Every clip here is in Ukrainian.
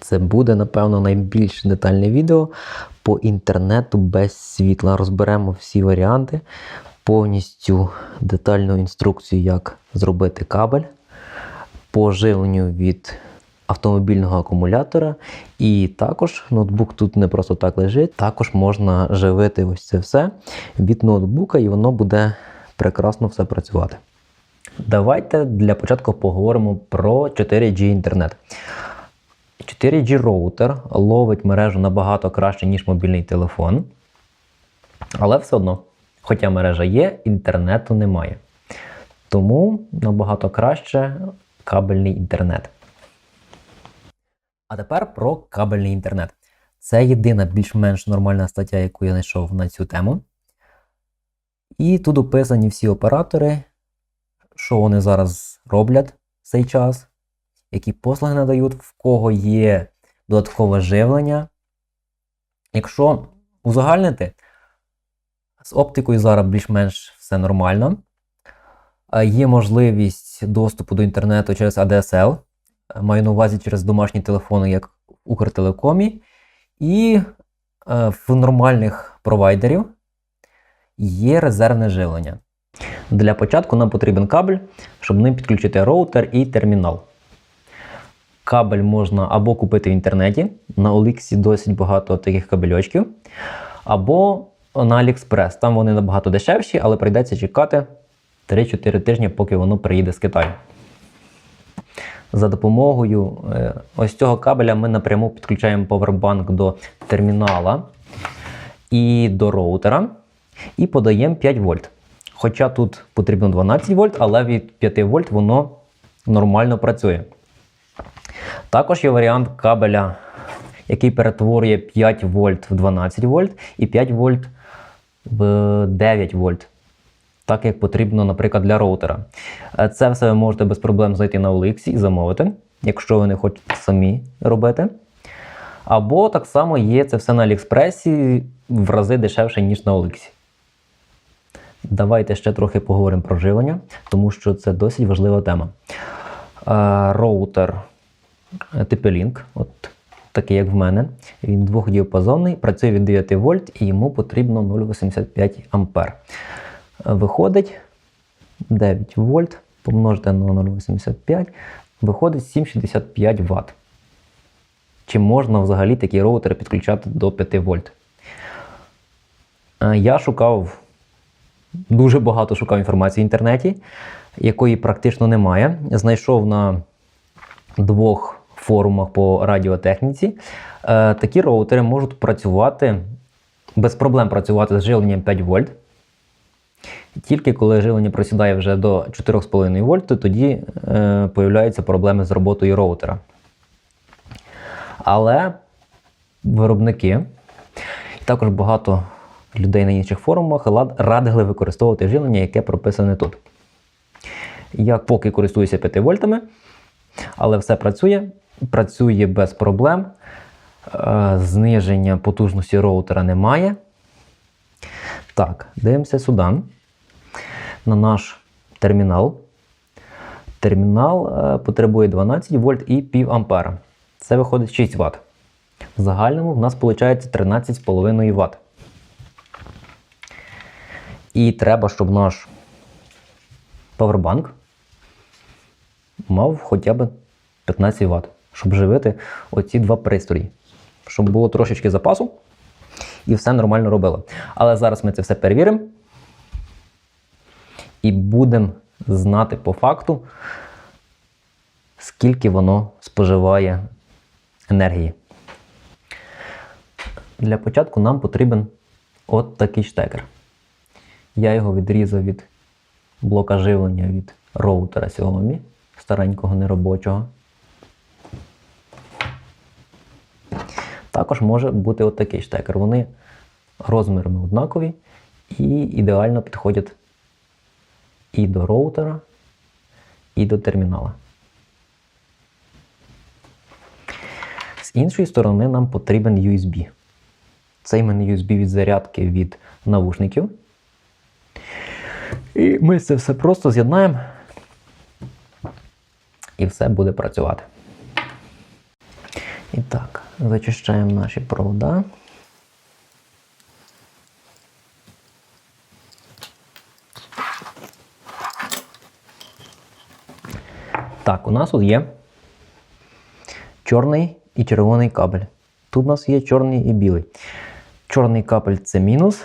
Це буде, напевно, найбільш детальне відео по інтернету без світла. Розберемо всі варіанти, повністю детальну інструкцію, як зробити кабель, по від автомобільного акумулятора. І також ноутбук тут не просто так лежить. Також можна живити ось це все від ноутбука, і воно буде прекрасно все працювати. Давайте для початку поговоримо про 4G інтернет. 4G роутер ловить мережу набагато краще, ніж мобільний телефон. Але все одно, хоча мережа є, інтернету немає. Тому набагато краще кабельний інтернет. А тепер про кабельний інтернет. Це єдина більш-менш нормальна стаття, яку я знайшов на цю тему. І тут описані всі оператори, що вони зараз роблять в цей час, які послуги надають, в кого є додаткове живлення. Якщо узагальнити, з оптикою зараз більш-менш все нормально. Є можливість доступу до інтернету через ADSL. Маю на увазі через домашні телефони, як в Укртелекомі. І в нормальних провайдерів є резервне живлення. Для початку нам потрібен кабель, щоб ним підключити роутер і термінал. Кабель можна або купити в інтернеті. На OLX досить багато таких кабельочків, або на AliExpress. Там вони набагато дешевші, але прийдеться чекати 3-4 тижні, поки воно приїде з Китаю. За допомогою е, ось цього кабеля ми напряму підключаємо повербанк до термінала і до роутера і подаємо 5 вольт. Хоча тут потрібно 12 вольт, але від 5 вольт воно нормально працює. Також є варіант кабеля, який перетворює 5 вольт в 12 вольт і 5 вольт в 9 вольт. Так як потрібно, наприклад, для роутера. Е, Це все ви можете без проблем знайти на OLX і замовити, якщо ви не хочете самі робити. Або так само є це все на Аліекспресі в рази дешевше, ніж на OLX. Давайте ще трохи поговоримо про живлення, тому що це досить важлива тема. Е, Роутер е, TP-Link, от такий як в мене, він двохдіапазонний, працює від 9 вольт і йому потрібно 0,85 ампер. Е, Виходить 9 вольт помножити на 0,85, виходить 7,65 Вт. Чи можна взагалі такі роутери підключати до 5 вольт? Е, Я шукав дуже багато шукав інформації в інтернеті, якої практично немає. Знайшов на двох форумах по радіотехніці. Е, Такі роутери можуть працювати без проблем працювати з живленням 5 вольт. Тільки коли живлення просідає вже до 4,5 вольт, то тоді е, появляються проблеми з роботою роутера. Але виробники, і також багато людей на інших форумах радили використовувати живлення, яке прописане тут. Я поки користуюся 5 вольтами, але все працює, працює без проблем. Е, Зниження потужності роутера немає. Так, дивимося сюди. На наш термінал. Термінал е, потребує 12 вольт і пів ампера. Це виходить 6 Вт. В загальному в нас виходить 13,5 Вт. І треба, щоб наш павербанк мав хоча б 15 Вт, щоб живити оці два пристрої. Щоб було трошечки запасу і все нормально робило. Але зараз ми це все перевіримо і будемо знати по факту, скільки воно споживає енергії. Для початку нам потрібен от такий штекер. Я його відрізав від блока живлення від роутера Xiaomi, старенького неробочого. Також може бути от такий штекер. Вони розмірно однакові і ідеально підходять і до роутера, і до термінала. З іншої сторони, нам потрібен USB. Це іменно USB від зарядки від навушників. І ми це все просто з'єднаємо. І все буде працювати. І так, зачищаємо наші провода. Так, у нас тут є чорний і червоний кабель. Тут у нас є чорний і білий. Чорний кабель це мінус,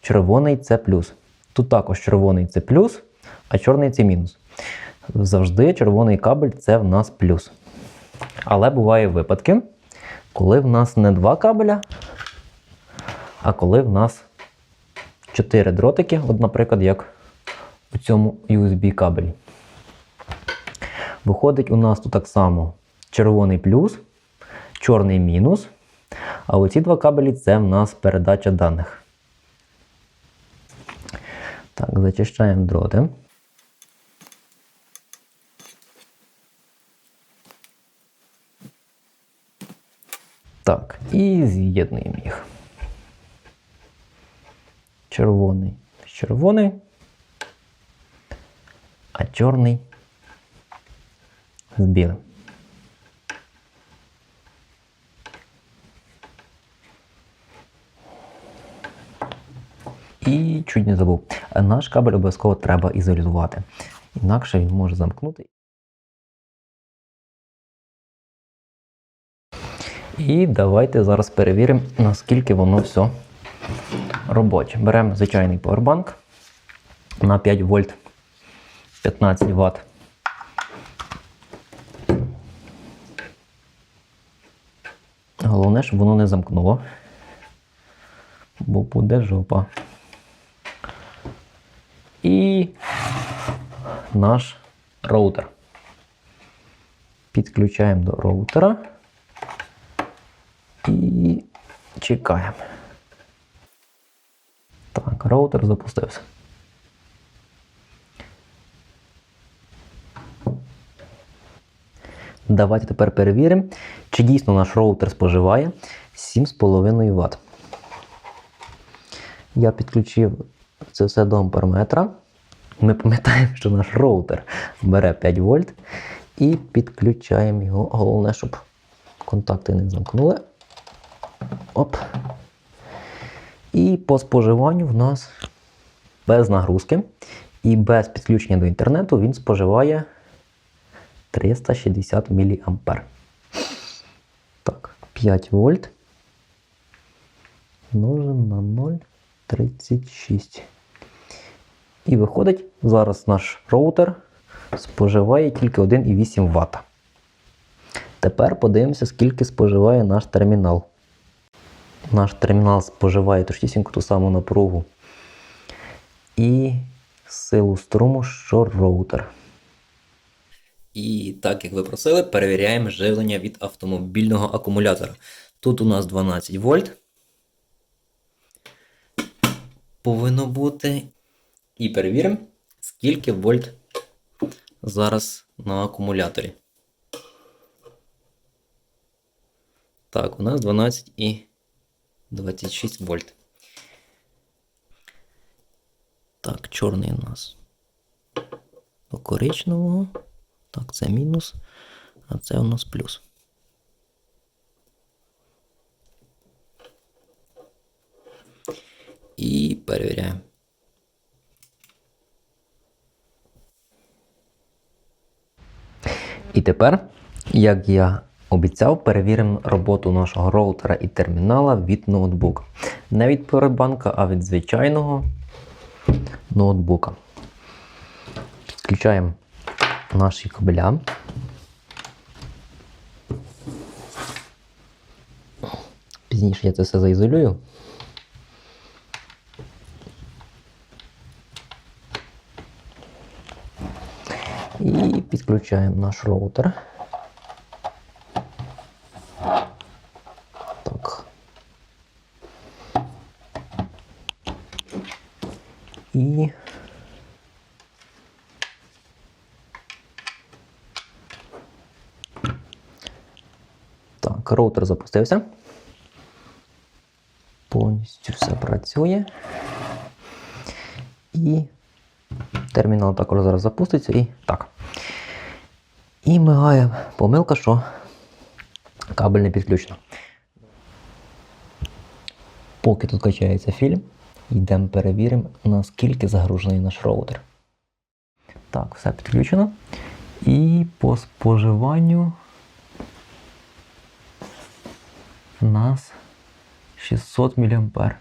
червоний це плюс. Тут також червоний це плюс, а чорний це мінус. Завжди червоний кабель це в нас плюс. Але бувають випадки, коли в нас не два кабеля, а коли в нас чотири дротики, от, наприклад, як у цьому USB кабелі. Виходить, у нас тут так само червоний плюс, чорний мінус. А оці два кабелі це в нас передача даних. Так, зачищаємо дроти. Так, і з'єднуємо їх. Червоний з червоний, а чорний з білим. І чуть не забув. Наш кабель обов'язково треба ізолювати. Інакше він може замкнути. І давайте зараз перевіримо, наскільки воно все робоче. Беремо звичайний поwerbank на 5 вольт 15 Вт. Головне, щоб воно не замкнуло, бо буде жопа. І наш роутер. Підключаємо до роутера і чекаємо. Так, роутер запустився. Давайте тепер перевіримо, чи дійсно наш роутер споживає 7,5 Вт. Я підключив це все до амперметра. Ми пам'ятаємо, що наш роутер бере 5 вольт і підключаємо його. Головне, щоб контакти не замкнули. Оп. І по споживанню в нас без нагрузки і без підключення до інтернету він споживає 360 мА. Так, 5 вольт. Множимо на 0,36. І виходить, зараз наш роутер споживає тільки 1,8 Вт. Тепер подивимося, скільки споживає наш термінал. Наш термінал споживає точнісінько ту саму напругу і силу струму, що роутер. І так, як ви просили, перевіряємо живлення від автомобільного акумулятора. Тут у нас 12 вольт. Повинно бути. І перевіримо, скільки вольт зараз на акумуляторі. Так, у нас 12 і 26 вольт. Так, чорний у нас до коричневого. Так, це мінус, а це у нас плюс. І перевіряємо. І тепер, як я обіцяв, перевіримо роботу нашого роутера і термінала від ноутбука. Не від поwerbank, а від звичайного ноутбука. Підключаємо наші кабеля. Пізніше я це все заізолюю. І підключаємо наш роутер. Так. І Так, роутер запустився. Повністю все працює. І термінал також зараз запуститься і так. І мигає помилка, що Кабель не підключено. Поки тут качається фільм, йдемо перевіримо, наскільки загружений наш роутер. Так, все підключено. І по споживанню у нас 600 мА.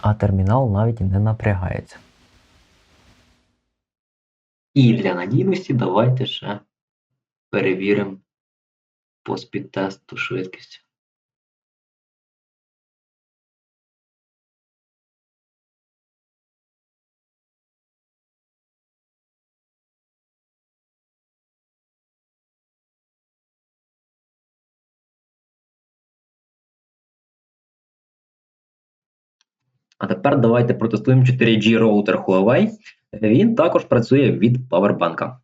А термінал навіть не напрягається. І для надійності давайте ще перевіримо по спідтесту швидкість. А тепер давайте протестуємо 4G роутер Huawei. Він також працює від павербанка.